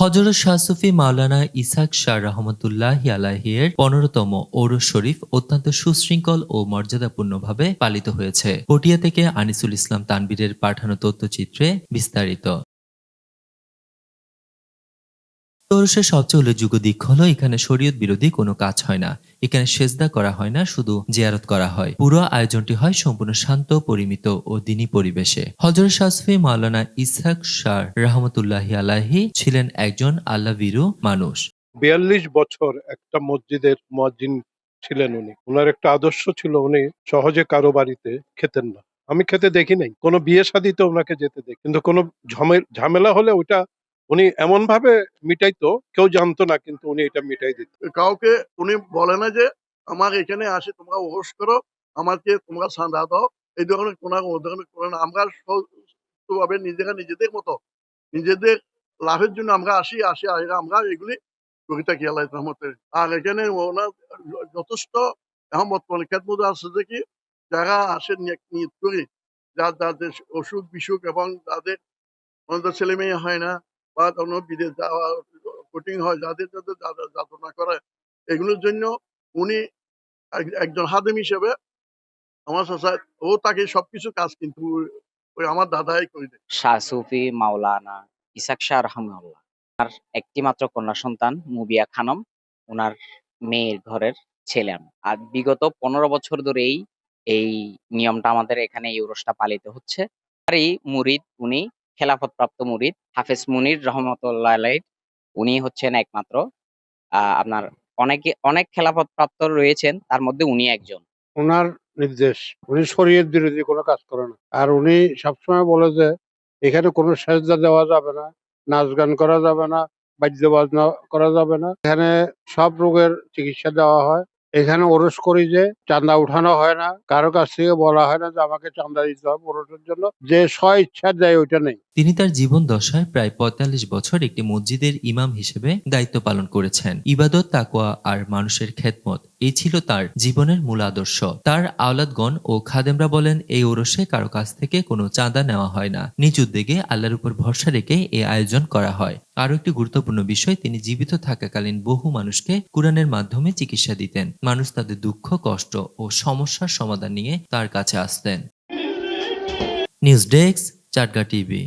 হজরত শাহ সুফি মাওলানা ইসাক শাহ রহমতুল্লাহ আলাহিয়ের পনেরোতম ঔরস শরীফ অত্যন্ত সুশৃঙ্খল ও মর্যাদাপূর্ণভাবে পালিত হয়েছে। পটিয়া থেকে আনিসুল ইসলাম তানবীরের পাঠানো তথ্যচিত্রে বিস্তারিত। তরসের সবচেয়ে উল্লেখযোগ্য দিক হলো, এখানে শরীয়ত বিরোধী কোনো কাজ হয় না। এখানে সেজদা করা হয় না, শুধু জিয়ারত করা হয়। পুরো আয়োজনটি হয় সম্পূর্ণ শান্ত, পরিমিত ও দিনী পরিবেশে। হজরত শাসফি মাওলানা ইসহাক শাহ রহমতুল্লাহি আলাহি ছিলেন একজন আল্লাভীরু মানুষ। বিয়াল্লিশ বছর একটা মসজিদের মসজিদ ছিলেন উনি। ওনার একটা আদর্শ ছিল, উনি সহজে কারও বাড়িতে খেতেন না। আমি খেতে দেখি নাই। কোনো বিয়ে শাদিতে ওনাকে যেতে দেখি। কিন্তু কোনো ঝমে- ঝামেলা হলে ওইটা উনি এমন ভাবে মিটাইতো, কেউ জানতো না কিন্তু উনি এটা মিটাই দিত। কাউকে উনি বলে না যে, আমার এখানে আসে, তোমরা ওহস করো, আমাকে তোমরা সাঁদা দাও। এই ধরনের কোন ধরনের করে না। আমরা ভাবে নিজেরা নিজেদের মতো, নিজেদের লাভের জন্য আমরা আসি আসি আসি, আমরা এগুলি করে থাকি। আল্লাহ আর এখানে ওনার যথেষ্ট, এখন বর্তমানে মধ্যে আছে যে কি, যারা আসে নিয়ত করি, যার, যাদের অসুখ বিসুখ এবং যাদের ছেলে মেয়ে হয় না বা অন্য বিদেশ যাওয়া কোটিং হয়, যাদের যাদের যা- যাতনা করে, এগুলোর জন্য উনি এক- একজন হাদেম হিসেবে আমার চাচা ও তাকে সবকিছু কাজ কিন্তু ওই আমার দাদাই করে দেয়। শাহ সুফি, মাওলানা ইসাক শাহ রহমাল্লাহ আর একটি মাত্র কন্যা সন্তান, মুবিয়া খানম ওনার মেয়ের ঘরের ছেলে আমি। আর বিগত পনেরো বছর ধরেই এই নিয়মটা আমাদের এখানে এই উরসটা পালিত হচ্ছে। আর এই মুরিদ, উনি খেলাফত প্রাপ্ত মুরিদ হাফেজ মুনির রহমতুল্লাহ উনি হচ্ছেন একমাত্র। আপনার অনেকে, অনেক খেলাফত প্রাপ্ত রয়েছেন, তার মধ্যে উনি একজন। ওনার নির্দেশ, উনি শরীয়ত বিরোধী কোনো কাজ করে না। আর উনি সবসময় বলে যে, এখানে কোনো সেজদা দেওয়া যাবে না, নাচ গান করা যাবে না বাদ্য বাজনা করা যাবে না। এখানে সব রোগের চিকিৎসা দেওয়া হয়। এখানে ওরস করি যে চান্দা উঠানো হয় না, কারও কাছ থেকে বলা হয় না যে আমাকে চান্দা দিতে হবে ওরসের জন্য। যে স্ব ইচ্ছা দেয় ওইটা নেই। তিনি তার জীবন দশায় প্রায় ৪৫ বছর একটি মসজিদের ইমাম হিসেবে দায়িত্ব পালন করেছেন। ইবাদত, তাকওয়া আর মানুষের খেদমত, এই ছিল তার জীবনের মূল আদর্শ। তার আওলাদগণ ও খাদেমরা বলেন, এই ওরসে কারও কাছ থেকে কোনো চাঁদা নেওয়া হয় না। নিজ উদ্যোগে আল্লাহর উপর ভরসা রেখে এই আয়োজন করা হয়। আরও একটি গুরুত্বপূর্ণ বিষয়, তিনি জীবিত থাকাকালীন বহু মানুষকে কোরআনের মাধ্যমে চিকিৎসা দিতেন। মানুষ তাদের দুঃখ, কষ্ট ও সমস্যার সমাধান নিয়ে তার কাছে আসতেন। News desk, Chatga TV.